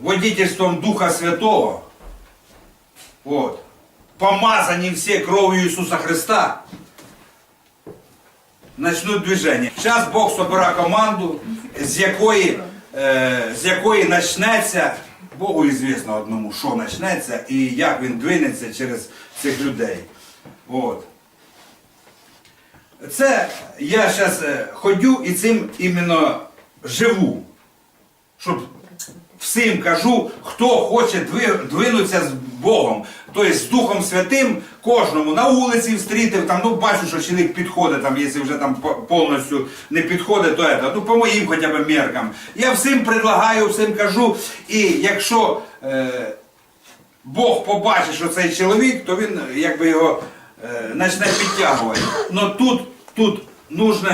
водительством Духа Святого, вот, помазані всі кров'ю Ісуса Христа, начнуть движення. Зараз Бог собира команду, з якої, е, з якої почнеться, Богу ізвісно одному, що почнеться і як він двинеться через цих людей. От. Це я зараз ходю і цим іменно живу. Щоб всім кажу, хто хоче двинутися з Богом, тобто з Духом Святим, кожному на вулиці встрітив, там, ну бачу, що чоловік підходить, там, якщо вже там повністю не підходить, то это, ну по моїм хоча б меркам. Я всім предлагаю, всім кажу, і якщо е, Бог побачить, що цей чоловік, то він якби його е, почне підтягувати. Но тут, тут нужно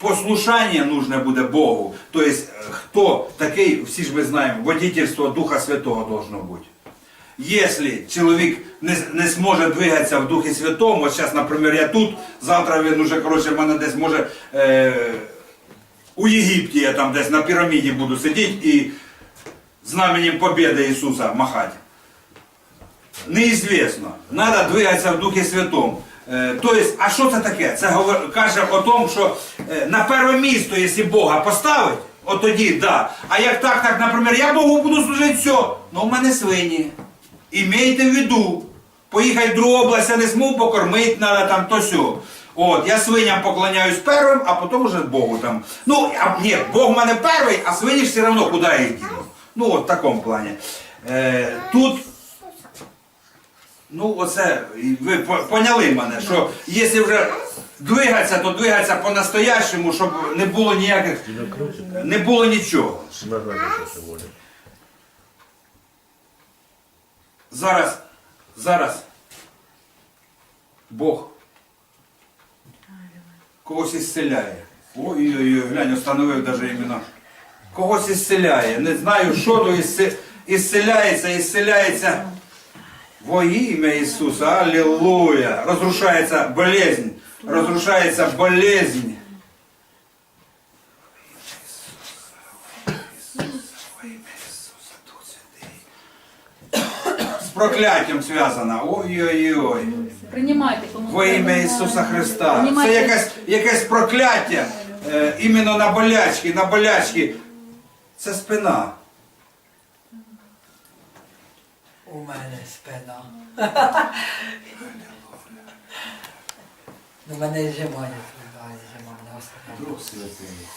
послушання нужне буде Богу. Тобто, хто такий, всі ж ми знаємо, водительство Духа Святого должно бути. Якщо чоловік не, не зможе двигатися в Духі Святому, от зараз, наприклад, я тут, завтра він уже, коротше, в мене десь може е, у Єгипті я там десь на піраміді буду сидіти і знаменем Побєди Ісуса махати. Неізвісно. Треба двигатися в Духі Святому. Е, Тобто, а що це таке? Це каже о тому, що е, на перше місто, якщо Бога поставить, от тоді, да. А як так, так, наприклад, я Богу буду служити все, ну в мене свині. Імейте в виду. Поїхати в другу область, я не змогу покормити, треба там то сьо. От, я свиням поклоняюсь первим, а потім уже Богу там. Ну, а, ні, Бог в мене перший, а свині ж все одно куди їх діну. Ну, от в такому плані. Е, тут Ну, оце, ви по- поняли мене, що якщо вже двигатися, то двигатися по-настоящему, щоб не було ніяких, не було нічого. Зараз, зараз Бог когось ісцеляє. Ой-ой-ой, глянь, установив даже імена. Когось ісцеляє. Не знаю, що то ісце- ісцеляється, ісцеляється. Во ім'я Ісуса, Аллилуйя! Разрушается болезнь, разрушается болезнь. З прокляттям зв'язана. Ой-ой-ой. Приймайте, Во ім'я. Ісуса Христа. Це якесь, якесь прокляття е, іменно на болячки, на болячки. Це спина. У мене спина. Ну мене і зимає, а зима мене оставляє. Дух Святий.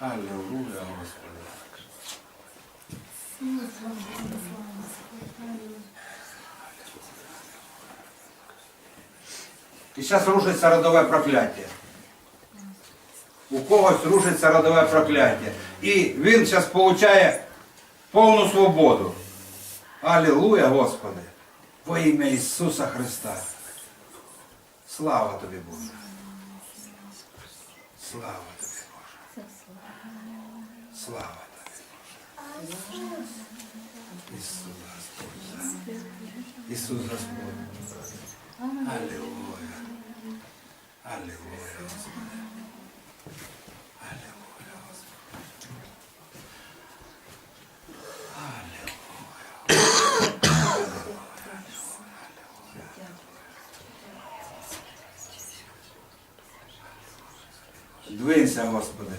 Аллилуйя, Господи. І зараз рушиться родове прокляття. У когось рушиться родове прокляття. І він зараз отримує повну свободу. Аллилуйя, Господи. Во ім'я Ісуса Христа. Слава тобі, Боже. Слава тобі, Боже. Слава тобі, Боже. Ісус Господь. Ісус Господь. Аллилуйя. Аллилуйя, Господи. Двинься, Господи.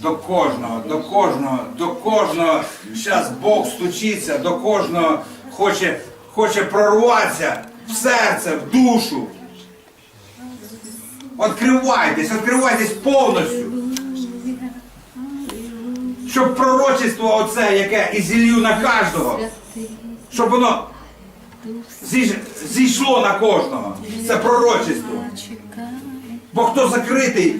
До кожного, до кожного, до кожного. Зараз Бог стучиться, до кожного хоче, хоче прорватися в серце, в душу. Відкривайтесь, відкривайтесь повністю. Щоб пророчество оце, яке і зілью на кожного, щоб воно зійшло на кожного. Це пророчество. Бо хто закритий,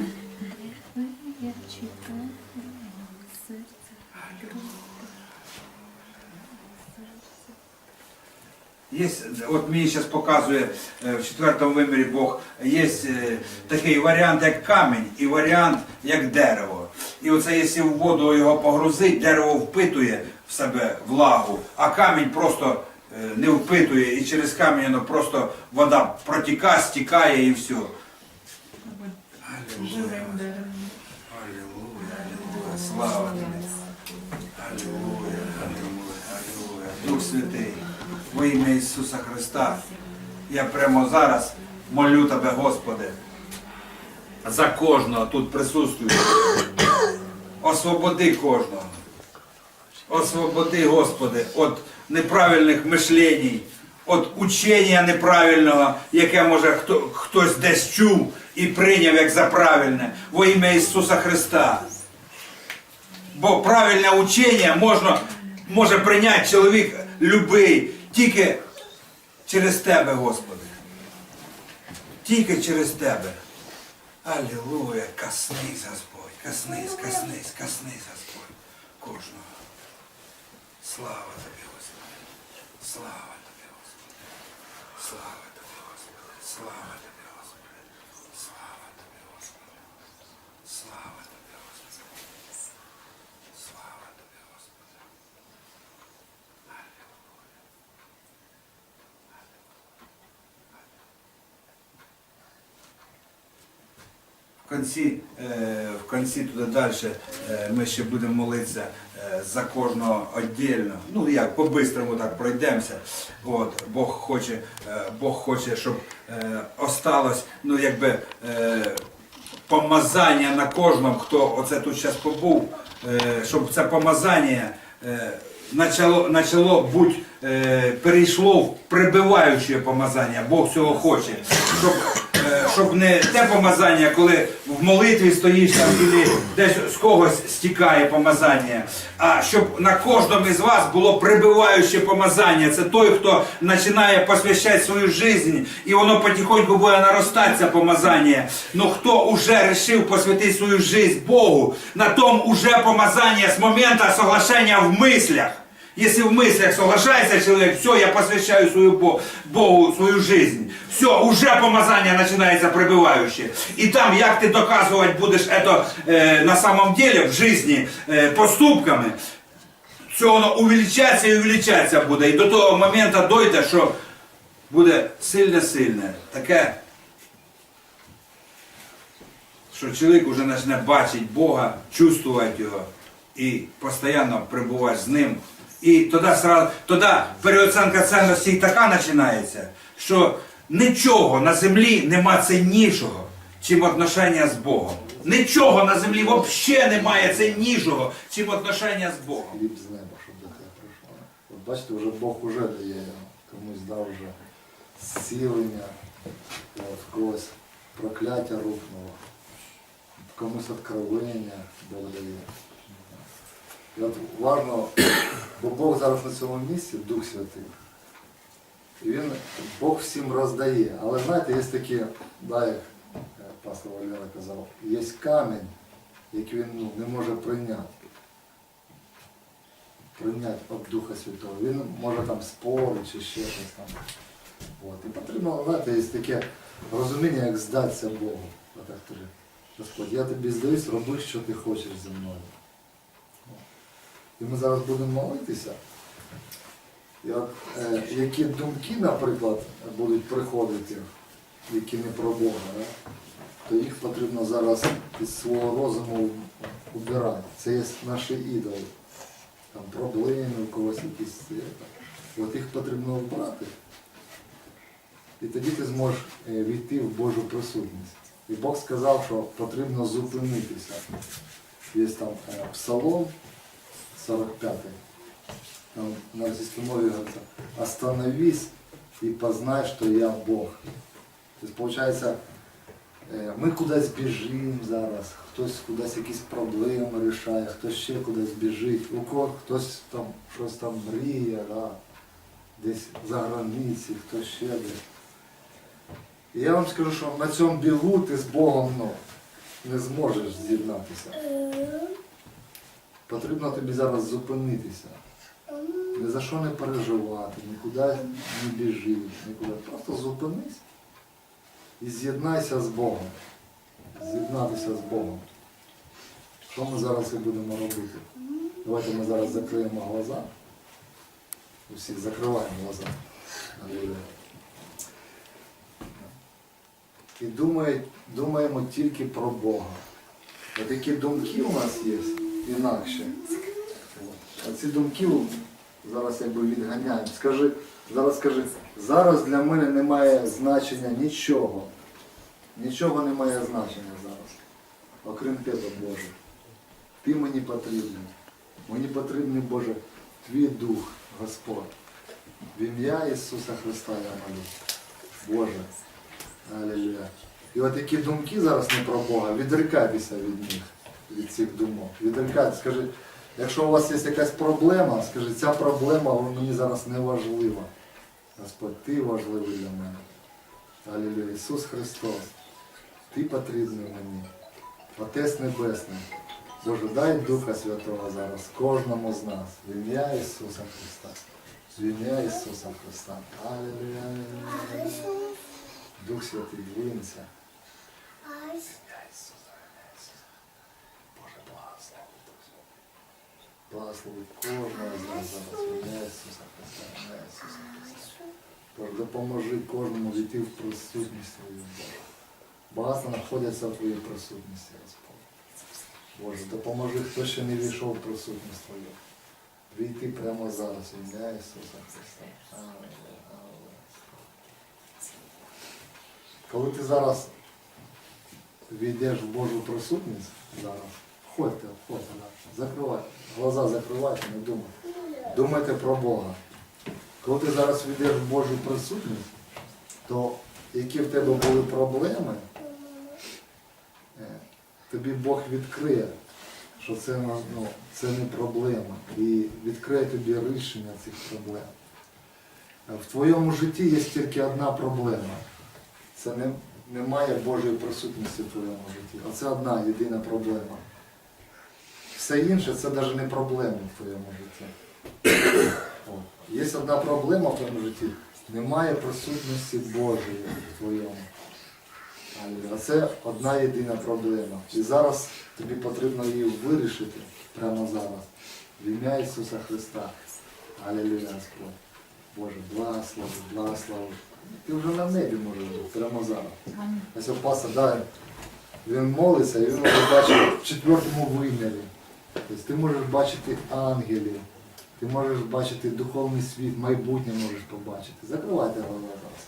Є, от мені зараз показує в четвертому вимірі Бог, є э, такий варіант, як камінь, і варіант, як дерево. І оце, якщо в воду його погрузить, дерево впитує в себе влагу, а камінь просто э, не впитує, і через камінь воно просто вода протікає, стікає і все. Аллилуйя. Слава Тобі. Аллилуйя, Аллилуйя. Дух Святий во ім'я Ісуса Христа, я прямо зараз молю Тебе, Господи, за кожного тут присутствуючого. Освободи кожного. Освободи, Господи, від неправильних мишлень, від учення неправильного, яке може хто, хтось десь чув і прийняв як за правильне во ім'я Ісуса Христа. Бо правильне учення можна, може прийняти чоловік любий тільки через Тебе, Господи. Тільки через Тебе. Алілуя, коснись, Господь, коснись, коснись, коснись, Господь, кожного. Слава Тобі, Господи. Слава Тобі, Господи. Слава Тобі, Господи. Слава Тобі, Господи. Слава Тобі, Господи. Слава Тобі, Господи. Слава Тобі, Господи. В кінці, е, в кінці туди далі е, ми ще будемо молитися е, за кожного віддільно. Ну як, по-бистрому так пройдемося. От, Бог хоче, е, Бог хоче, щоб е, осталось, ну якби. Е, помазання на кожному, хто оце тут зараз побув, е, щоб це помазання е, начало, е, перейшло в прибиваюче помазання. Бог цього хоче. Щоб, е, щоб не те помазання, коли в молитві стоїш там, і десь з когось стікає помазання, а щоб на кожному із вас було прибиваюче помазання. Це той, хто починає посвящати свою життя, і воно потихоньку буде наростати, це помазання. Ну хто вже вирішив посвятити свою життя Богу, на том уже помазання з моменту соглашення в мислях. Если в мыслях соглашается человек, все, я посвящаю свою Бо- Богу свою жизнь. Все, уже помазание начинается пребывающее. И там, як ти доказувати будеш это е, на самом деле в жизни е, поступками, все воно увеличаться і увеличаться буде. І до того моменту дойде, що буде сильне-сильне. Таке, що чоловік вже почне бачити Бога, чувствувати його і постійно перебувати з ним. І тоді, сразу, тоді переоцінка цінностей така починається, що нічого на землі нема ціннішого, чим отношення з Богом. Нічого на землі взагалі немає ціннішого, чим отношення з Богом. хліб з неба, щоб до тебе прийшло. От бачите, вже Бог уже дає комусь дав вже зцілення, от, в когось прокляття рухнуло, комусь откровення Бог дає. І от важно, бо Бог зараз на цьому місці, Дух Святий. І він, Бог всім роздає. Але знаєте, є такі, да, як е, пастор Валера казав, є камінь, який він ну, не може прийняти прийняти від Духа Святого. Він може там спорити чи ще щось там. От. І потрібно, знаєте, є таке розуміння, як здатися Богу. Господь, я тобі здаюсь, роби, що ти хочеш зі мною. І ми зараз будемо молитися. От, е, які думки, наприклад, будуть приходити, які не про Бога, да? то їх потрібно зараз із свого розуму убирати. Це є наші ідоли там проблеми, у когось якісь. От їх потрібно вбрати. І тоді ти зможеш е, війти в Божу присутність. І Бог сказав, що потрібно зупинитися. Є там е, Псалом 45. Там на російській мові говориться, остановись і познай, що я Бог. Тобто, виходить, Е, Ми кудись біжимо зараз, хтось кудись якісь проблеми рішає, хтось ще кудись біжить, у кого хтось там щось там мріє, да, десь за границі, хтось ще десь. І я вам скажу, що на цьому бігу ти з Богом ну, не зможеш з'єднатися. Потрібно тобі зараз зупинитися. Ні за що не переживати, нікуди не біжи, нікуди. Просто зупинись і з'єднайся з Богом. З'єднатися з Богом. Що ми зараз і будемо робити? Давайте ми зараз закриємо глаза. Усіх закриваємо глаза. І думає, думаємо тільки про Бога. От які думки у нас є інакше. А ці думки зараз якби відганяємо. Скажи, зараз скажи, зараз для мене немає значення нічого. Нічого не має значення зараз. Окрім тебе, Боже. Ти мені потрібний. Мені потрібний, Боже, твій дух, Господь. В ім'я Ісуса Христа я молю. Боже. Алілуя. І от які думки зараз не про Бога, відрикайтеся від них, від цих думок. Відрикайтеся. Скажи, якщо у вас є якась проблема, скажи, ця проблема мені зараз не важлива. Господь, ти важливий для мене. Алілуя. Ісус Христос, ти потрібний мені. Отець Небесний. Боже, дай Духа Святого зараз кожному з нас. В ім'я Ісуса Христа. В ім'я Ісуса Христа. Алілуя. Дух Святий, винься. Благослови кожного з нас зараз. В ім'я Ісуса Христа. в Ім'я Ісуса Христа. Боже, допоможи кожному війти в присутність Твою, Боже. Багато знаходяться в Твоїй присутності, Господь. Боже, допоможи, хто ще не війшов в присутність Твою. Війти прямо зараз, в ім'я Ісуса Христа. Аллилуйя, аллилуйя. Коли ти зараз війдеш в Божу присутність, зараз, Входьте, входьте, закривайте, глаза закривайте, не думайте. Думайте про Бога. Коли ти зараз війдеш в Божу присутність, то які в тебе були проблеми, е, тобі Бог відкриє, що це, ну, це не проблема. І відкриє тобі рішення цих проблем. Е, В твоєму житті є тільки одна проблема. Це не, немає Божої присутності в твоєму житті. Оце одна єдина проблема. Все інше це навіть не проблеми в твоєму житті. Є одна проблема в твоєму житті. Немає присутності Божої в твоєму. Алілуя. Це одна єдина проблема. І зараз тобі потрібно її вирішити прямо зараз. В ім'я Ісуса Христа. Алілуя, Господь. Боже, благослови, благослови. Ти вже на небі можеш бути, прямо зараз. Ось опаса, да, він молиться, і він може бачити в четвертому вимірі. Тобто ти можеш бачити ангелів, ти можеш бачити духовний світ, майбутнє можеш побачити. Закривайте глаза зараз.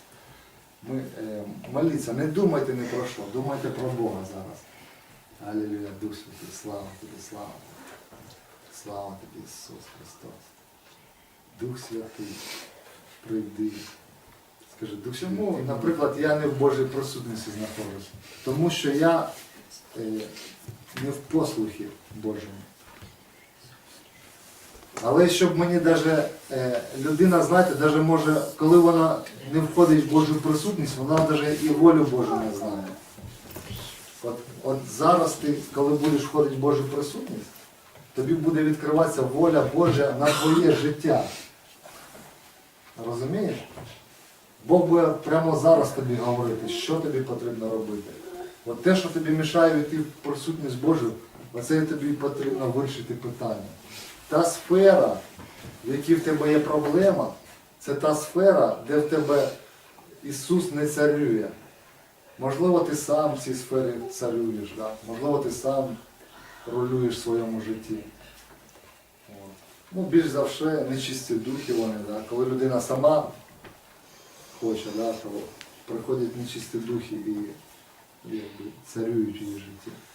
Ми, е, моліться, не думайте ні про що, думайте про Бога зараз. Алілуя, Дух Святий, слава тобі, слава тобі. Слава тобі, Ісус Христос. Дух Святий, прийди. Скажи, Дух Чому, наприклад, я не в Божій присутності знаходжусь? Тому що я е, не в послухі Божому. Але щоб мені даже е, людина, знаєте, даже може, коли вона не входить в Божу присутність, вона даже і волю Божу не знає. От, от зараз ти, коли будеш входити в Божу присутність, тобі буде відкриватися воля Божа на твоє життя. Розумієш? Бог буде прямо зараз тобі говорити, що тобі потрібно робити. От те, що тобі мішає війти в присутність Божу, оце тобі потрібно вирішити питання. Та сфера, в якій в тебе є проблема, це та сфера, де в тебе Ісус не царює. Можливо, ти сам в цій сфері царюєш, да? можливо, ти сам рулюєш в своєму житті. От. Ну, більш за все, нечисті духи вони, да? коли людина сама хоче, да, то приходять нечисті духи і, і царюють її житті.